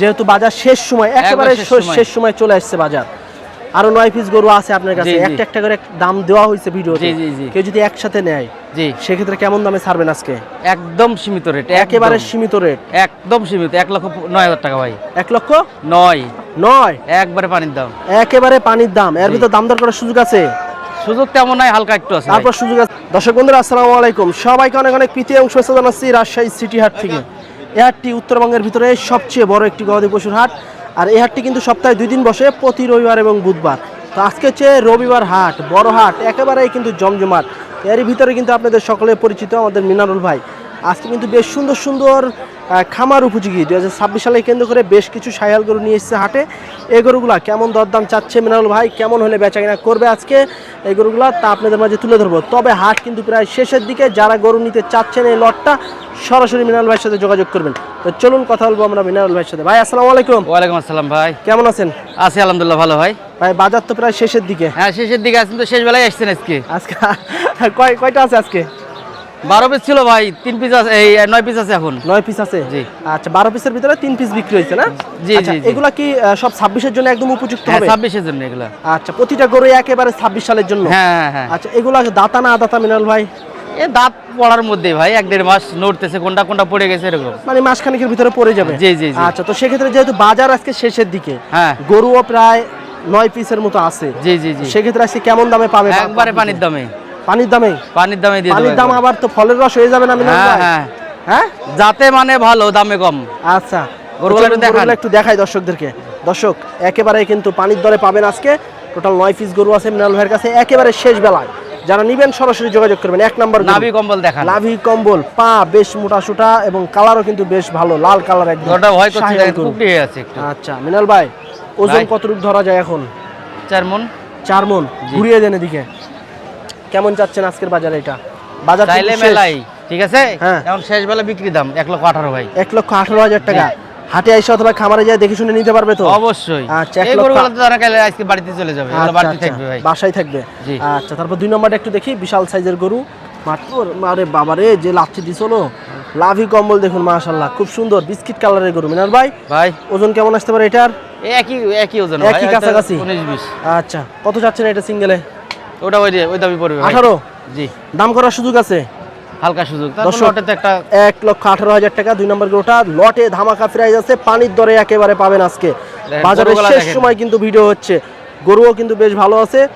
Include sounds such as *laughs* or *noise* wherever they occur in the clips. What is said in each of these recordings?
যেহেতু বাজার শেষ সময় একেবারে শেষ সময়। চলে আসছে বাজার। আরও নয় পিস গরু আছে আপনার কাছে। একটা একটা করে দাম দেওয়া হয়েছে ভিডিওতে। জি, জি, জি। কেউ যদি একসাথে নেয় জি। সেক্ষেত্রে কেমন দামে ছাড়বেন আজকে? একদম সীমিত রেট একেবারে সীমিত রেট একদম সীমিত এক লক্ষ নয় হাজার টাকা ভাই। এক লক্ষ? নয়। নয়? একবারে পানির দাম। একেবারে পানির দাম। এর। ভিতর দাম দর করার সুযোগ আছে? সুযোগ তেমন নাই হালকা একটু আছে তারপর সুযোগ আছে। দর্শক বন্ধুরা আসসালামু আলাইকুম। সবাইকে অনেক অনেক প্রীতি এবং শুভেচ্ছা জানাচ্ছি রাজশাহী সিটি হাট থেকে। এই হাটটি উত্তরবঙ্গের ভিতরে সবচেয়ে বড় একটি গবাদি পশুর হাট। আর এই হাটটি কিন্তু সপ্তাহে দুই দিন বসে, প্রতি রবিবার এবং বুধবার। তো আজকে হচ্ছে রবিবার হাট, বড় হাট, একেবারেই কিন্তু জমজমাট। এরই ভিতরে কিন্তু আপনাদের সকলে পরিচিত আমাদের মিনারুল ভাই। আজকে কিন্তু বেশ সুন্দর সুন্দর খামার উপযোগী। দু হাজার ছাব্বিশ সালে কেন্দ্র করে বেশ কিছু সায়াল গরু নিয়ে এসেছে হাটে। এই গরুগুলা কেমন দরদাম চাচ্ছে মিনারুল ভাই? কেমন হলে বেচা কিনা করবে আজকে এই গরুগুলা? তা আপনাদের মাঝে তুলে ধরবো। তবে হাট কিন্তু প্রায় শেষের দিকে যারা গরু নিতে চাচ্ছেন এই লটটা সরাসরি মিনারুল ভাইয়ের সাথে যোগাযোগ করবেন। তো চলুন কথা বলব আমরা মিনারুল ভাইয়ের সাথে। ভাই আসসালামু আলাইকুম। ওয়ালাইকুম আসসালাম ভাই। কেমন আছেন? আছি আলহামদুলিল্লাহ ভালো ভাই। ভাই বাজার তো প্রায় শেষের দিকে। হ্যাঁ শেষের দিকে আছেন তো শেষ বেলায় আসছেন আজকে। আজকে *laughs* কয় কয়টা আছে আজকে? বারো পিস ছিল ভাই তিন পিস আছে এই নয় পিস আছে এখন। নয় পিস আছে? জি। আচ্ছা বারো পিসের ভিতরে তিন পিস বিক্রি হয়েছে না? জি, আচ্ছা, জি। এগুলা কি সব ছাব্বিশের জন্য একদম উপযুক্ত হ্যাঁ হবে? ছাব্বিশের জন্য এগুলা। আচ্ছা প্রতিটা গরু একেবারে ছাব্বিশ সালের জন্য? হ্যাঁ হ্যাঁ। হ্যাঁ আচ্ছা এগুলা দাতা না আদাতা মিনাল ভাই? এ দাঁত পড়ার মধ্যে ভাই এক দেড় মাস নড়তেছে কোনটা কোনটা পড়ে গেছে এরকম। মানে মাসখানেকের ভিতরে পড়ে যাবে? জি, জি। আচ্ছা তো সেক্ষেত্রে যেহেতু বাজার আজকে শেষের দিকে হ্যাঁ। গরুও প্রায় নয় পিসের মতো আছে। জি জি জি। সেক্ষেত্রে আজকে কেমন দামে পাবে একবারে পানির দামে। পানির দামে? পানির দামে দিয়ে পানির দাম আবার তো ফলের রস হয়ে যাবে না হ্যাঁ হ্যাঁ। হ্যাঁ? যাতে মানে ভালো দামে কম। আচ্ছা। গরুগুলো একটু দেখান। একটু দেখাই দর্শকদেরকে। দর্শক একেবারে কিন্তু পানির দরে পাবেন আজকে। টোটাল নয় পিস গরু আছে মিনাল ভাইয়ের কাছে একেবারে শেষ বেলায়। যারা নিবেন সরাসরি যোগাযোগ করবেন। এক নাম্বার। নাভি কম্বল দেখান। লাভি কম্বল পা বেশ মোটা সুটা এবং কালারও কিন্তু বেশ ভালো লাল কালার একদম। ওটা ভয় করছে হয়ে আছে একটু। আচ্ছা মিনাল ভাই ওজন। কতটুকু ধরা যায় এখন? চার মন। চার মন। ঘুরিয়ে দেন এদিকে। কেমন যাচ্ছেন আজকের বাজারে এটা? বাজার চাইলে মেলাই ঠিক আছে? হ্যাঁ। এখন শেষ বেলা বিক্রি দাম এক লক্ষ আঠারো ভাই। এক লক্ষ আঠারো হাজার টাকা। হাটে এসে অথবা খামারে যায় দেখে শুনে নিতে পারবে তো? অবশ্যই। আচ্ছা, এই গরুগুলো তো জানা গেলে আজকে বাড়িতে চলে যাবে এগুলো আচ্ছা, বাড়িতে আচ্ছা, থাকবে ভাই। বাসায় থাকবে। আচ্ছা তারপর দুই নম্বরটা একটু দেখি বিশাল সাইজের গরু। মাত্র আরে বাবারে যে লাচ্ছি দিছিল লাভি কম্বল দেখুন মাশাল্লাহ খুব সুন্দর বিস্কিট কালারের গরু। মিনার ভাই ভাই। ওজন কেমন আসতে পারে এটার? একই একই ওজন একই কাছাকাছি? উনিশ বিশ। আচ্ছা কত যাচ্ছে না এটা সিঙ্গেলে? ওটা ওই ওই দাবি পড়বে ভাই। আঠারো? জি। দাম করার সুযোগ আছে? হালকা সুযোগ। একটা এক লক্ষ আঠারো হাজার টাকা দুই নম্বর গরুটা। লটে ধামাকা প্রাইজ আছে পানির দরে একেবারে পাবেন আজকে। বাজারের শেষ সময় কিন্তু ভিডিও হচ্ছে। গরুও কিন্তু বেশ ভালো আছে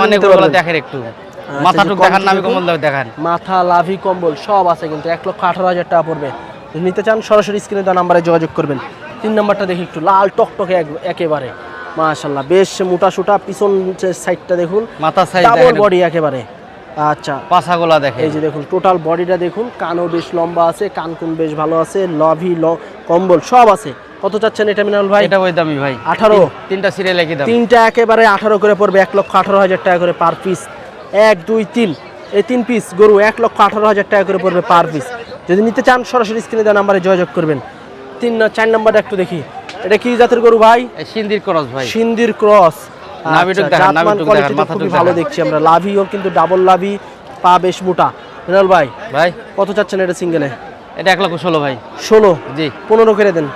মানে। দেখেন একটু। আচ্ছা, মাথাটুক দেখান নামি quantity দেখান। মাথা লাভি কম্বল সব আছে কিন্তু। এক লক্ষ আঠারো হাজার টাকা পড়বে। নিতে চান সরাসরি স্ক্রিনে দেওয়া নাম্বারে যোগাযোগ করবেন। তিন নাম্বারটা দেখি একটু লাল টকটকে এক- একেবারে। মাশাল্লাহ বেশ মোটা সুটা পিছন সাইডটা দেখুন। ডাবল দেখেন। বডি একেবারে। আচ্ছা। পাছাগুলা দেখেন। এই যে দেখুন টোটাল বডিটা দেখুন কানও বেশ লম্বা আছে কান কুন বেশ ভালো আছে লভি ল কম্বল সব আছে। কত চাচ্ছেন এটা মিনাল ভাই? এটা ওই দামি ভাই। আঠারো। তিন- তিনটা সিরিয়াল একই দাম। তিনটা একেবারে আঠারো করে পড়বে এক লক্ষ আঠারো হাজার টাকা করে পার পিস এক দুই তিন। এই তিন পিস গরু এক লক্ষ আঠারো হাজার টাকা করে পড়বে পার পিস যদি নিতে চান সরাসরি স্ক্রিনে দেওয়া নাম্বারে যোগাযোগ করবেন। তিন না- চার নাম্বারটা একটু দেখি। এটা কি জাতের গরু ভাই? সিন্দির ক্রস ভাই। সিন্দির ক্রস। নাভিটুক দেখান, নাভিটুক দেখান, খুবই ভালো দেখছি আমরা। লাভিও কিন্তু ডাবল লাভি পা বেশ মোটা। মিনাল ভাই ভাই। কত চাচ্ছেন এটা সিঙ্গেলে? এটা এক লক্ষ ষোলো ভাই। ষোলো? জি। পনেরো করে দেন।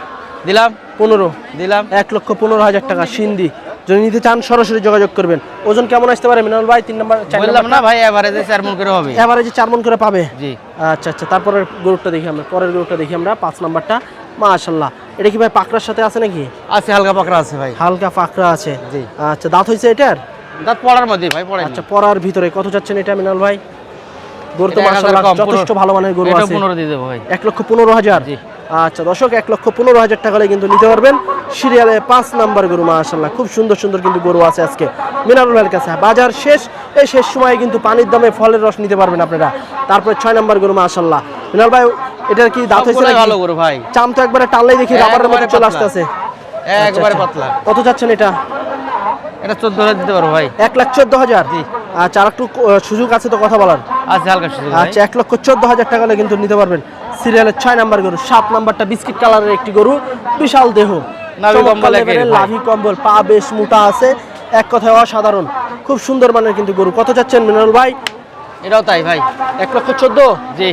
দিলাম। পনেরো? দিলাম। এক লক্ষ পনেরো হাজার টাকা সিন্ধি। যদি নিতে চান সরাসরি যোগাযোগ করবেন। ওজন কেমন আসতে পারে মিনাল ভাই? তিন নম্বর বললাম না ভাই এভারেজে চার মন করে হবে। এবারে চার মন করে পাবে? জি। আচ্ছা আচ্ছা তারপরের গরুটা দেখি আমরা পরের গরুটা দেখি আমরা পাঁচ নাম্বারটা। মাশাল্লাহ এটা কি ভাই পাকড়ার সাথে আছে নাকি? আছে হালকা পাকড়া আছে ভাই। হালকা পাকড়া আছে। জি। আচ্ছা দাঁত হয়েছে এটার? দাঁত পড়ার মধ্যে ভাই পড়ে আচ্ছা পরার ভিতরে। কত চাচ্ছেন এটা মিনাল ভাই? গরু তো কম, যথেষ্ট ভালো মানের গরু আছে। পনেরো দিয়ে দেবো ভাই। এক লক্ষ পনেরো হাজার। জি। আচ্ছা দর্শক এক লক্ষ পনেরো হাজার টাকা কিন্তু নিতে পারবেন। সিরিয়ালে পাঁচ নাম্বার গরু মাশাল্লাহ খুব সুন্দর সুন্দর কিন্তু গরু আছে আজকে। মিনারুল ভাইয়ের কাছে। বাজার শেষ। এই শেষ সময়ে কিন্তু পানির দামে ফলের রস নিতে পারবেন আপনারা। তারপরে ছয় নাম্বার গরু মাশাল্লাহ মিনারুল ভাই এটার কি দাঁত হয়েছে ভালো গরু ভাই। চাম তো একবারে টানলেই দেখি রাবারের মতো চলে। আসতেছে। একবারে আচ্ছা, পাতলা। কত চাচ্ছেন এটা? এটা চোদ্দ হাজার দিতে পারো ভাই। এক লাখ চোদ্দ হাজার? আচ্ছা আর একটু সুযোগ আছে তো কথা বলার? আছে হালকা সুযোগ ভাই। আচ্ছা এক লক্ষ চোদ্দ হাজার টাকা হলে কিন্তু নিতে পারবেন। সিরিয়ালের ছয় নাম্বার গরু সাত নাম্বারটা বিস্কিট কালারের একটি গরু। বিশাল দেহ। নাভি কম্বল ভাই। লাভি কম্বল পা বেশ মোটা আছে। এক কথায় অসাধারণ। খুব সুন্দর মানের কিন্তু গরু। কত চাচ্ছেন মিনারুল ভাই? এটাও তাই ভাই। এক লক্ষ চোদ্দ? জি।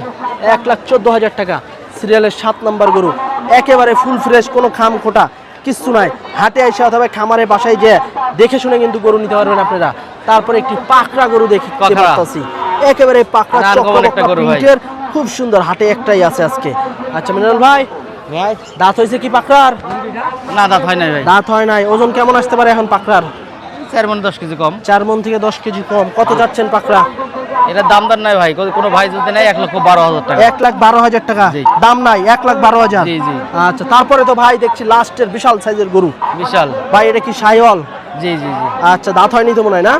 এক লাখ চোদ্দ হাজার টাকা। সিরিয়ালের সাত নাম্বার গরু। একেবারে ফুল ফ্রেশ কোনো খাম খোটা কিচ্ছু নাই। হাটে এসে অথবা খামারে বাসায় যে দেখে শুনে কিন্তু গরু নিতে পারবেন আপনারা। তারপরে একটি পাকড়া গরু পাকড়া। পাচ্ছি। একেবারে পাকড়া খুব সুন্দর। হাটে একটাই আছে আজকে। আচ্ছা মিনাল ভাই ভাই। দাঁত হয়েছে কি পাকড়ার? না দাঁত হয় নাই ভাই। দাঁত হয় নাই। ওজন কেমন আসতে পারে এখন পাকড়ার? চার মন দশ কেজি কম। চার মন থেকে দশ কেজি কম। কত যাচ্ছেন পাকড়া? এটা দাম দাম নাই ভাই কোনো- ভাই যদি নেয় এক লক্ষ বারো হাজার টাকা। এক লাখ বারো হাজার টাকা। দাম নাই এক লাখ বারো হাজার। জি, জি। আচ্ছা তারপরে তো ভাই দেখছি লাস্টের বিশাল সাইজের গরু। বিশাল। ভাই এটা কি সাইওয়াল জি জি জি। আচ্ছা দাঁত হয়নি তো মনে হয় না?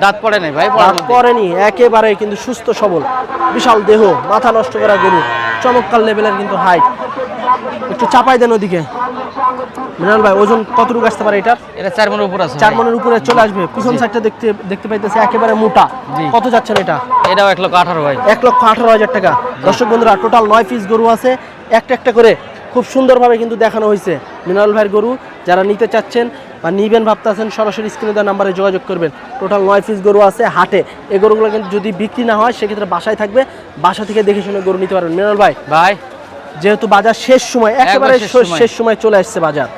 দাঁত পড়ে নাই ভাই দাঁত। পরেনি একেবারে কিন্তু সুস্থ সবল। বিশাল দেহ মাথা নষ্ট করা গরু। চমৎকার লেভেলের কিন্তু হাইট একটু চাপাই দেন ওদিকে। মৃণাল ভাই ওজন কতটুকু আসতে পারে এটার? এটা চার মনের উপর আছে চার মনের উপরে চলে আসবে। পিছন সাইডটা দেখতে দেখতে পাইতেছে একেবারে মোটা। কত যাচ্ছেন এটা? এটাও এক লক্ষ আঠারো ভাই। এক লক্ষ আঠারো হাজার টাকা। দর্শক বন্ধুরা টোটাল নয় পিস গরু আছে। একটা একটা করে খুব সুন্দরভাবে কিন্তু দেখানো হয়েছে মিনারেল ভাইয়ের গরু। যারা নিতে চাচ্ছেন বা নিবেন ভাবতেছেন সরাসরি স্ক্রিনে দেওয়া নাম্বারে যোগাযোগ করবেন। টোটাল নয় পিস গরু আছে হাটে। এই গরুগুলো কিন্তু যদি বিক্রি না হয় সেক্ষেত্রে বাসায় থাকবে। বাসা থেকে দেখে শুনে গরু নিতে পারবেন। মিনারেল ভাই। ভাই যেহেতু বাজার শেষ সময় একেবারে শেষ সময়। চলে আসছে বাজার।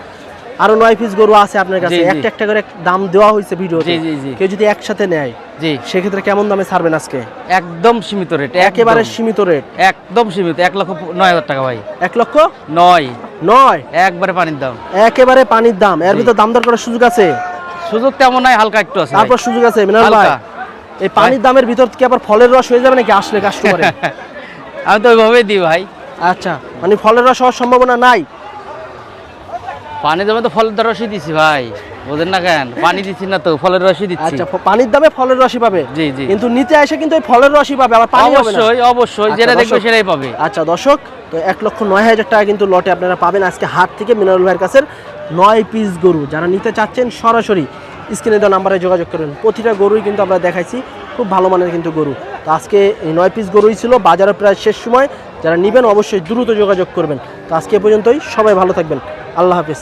আরও নয় পিস গরু আছে আপনার কাছে। একটা একটা করে দাম দেওয়া হয়েছে ভিডিওতে। কেউ যদি একসাথে নেয় জি। সেক্ষেত্রে কেমন দামে ছাড়বেন আজকে? একদম সীমিত রেট একেবারে সীমিত রেট। একদম সীমিত এক লক্ষ নয় হাজার টাকা ভাই। এক লক্ষ? নয়। নয়? একবারে পানির দাম। একেবারে পানির দাম। এর। ভিতর দাম দর করার সুযোগ আছে? সুযোগ তেমন নাই হালকা একটু আছে তারপর সুযোগ আছে মিনাল ভাই। এই পানির দামের ভিতর কি আবার ফলের রস হয়ে যাবে নাকি আসলে কাস্টমারে *laughs* আমি তো ওইভাবেই দিই ভাই। আচ্ছা মানে ফলের রস হওয়ার সম্ভাবনা নাই? পানি দামে তো ফলের রসই দিছি ভাই বোঝেন না কেন? পানি দিচ্ছি না তো ফলের রসই দিচ্ছি। আচ্ছা পানির দামে ফলের রসই পাবে? জি, জি। কিন্তু নিতে এসে কিন্তু ওই ফলের রসই পাবে আবার পানি অবশ্যই অবশ্যই আচ্ছা, যেটা দেখবে সেটাই পাবে। আচ্ছা দর্শক তো এক লক্ষ নয় হাজার টাকা কিন্তু লটে আপনারা পাবেন আজকে হাট থেকে মিনারুল ভাইয়ের কাছে নয় পিস গরু। যারা নিতে চাচ্ছেন সরাসরি স্ক্রিনে দেওয়া নাম্বারে যোগাযোগ করবেন প্রতিটা গরুই কিন্তু আমরা দেখাইছি খুব ভালো মানের কিন্তু গরু। তো আজকে এই নয় পিস গরুই ছিল বাজারে প্রায় শেষ সময়। যারা নেবেন অবশ্যই দ্রুত যোগাযোগ করবেন। তো আজকে পর্যন্তই সবাই ভালো থাকবেন। আল্লাহ হাফিজ।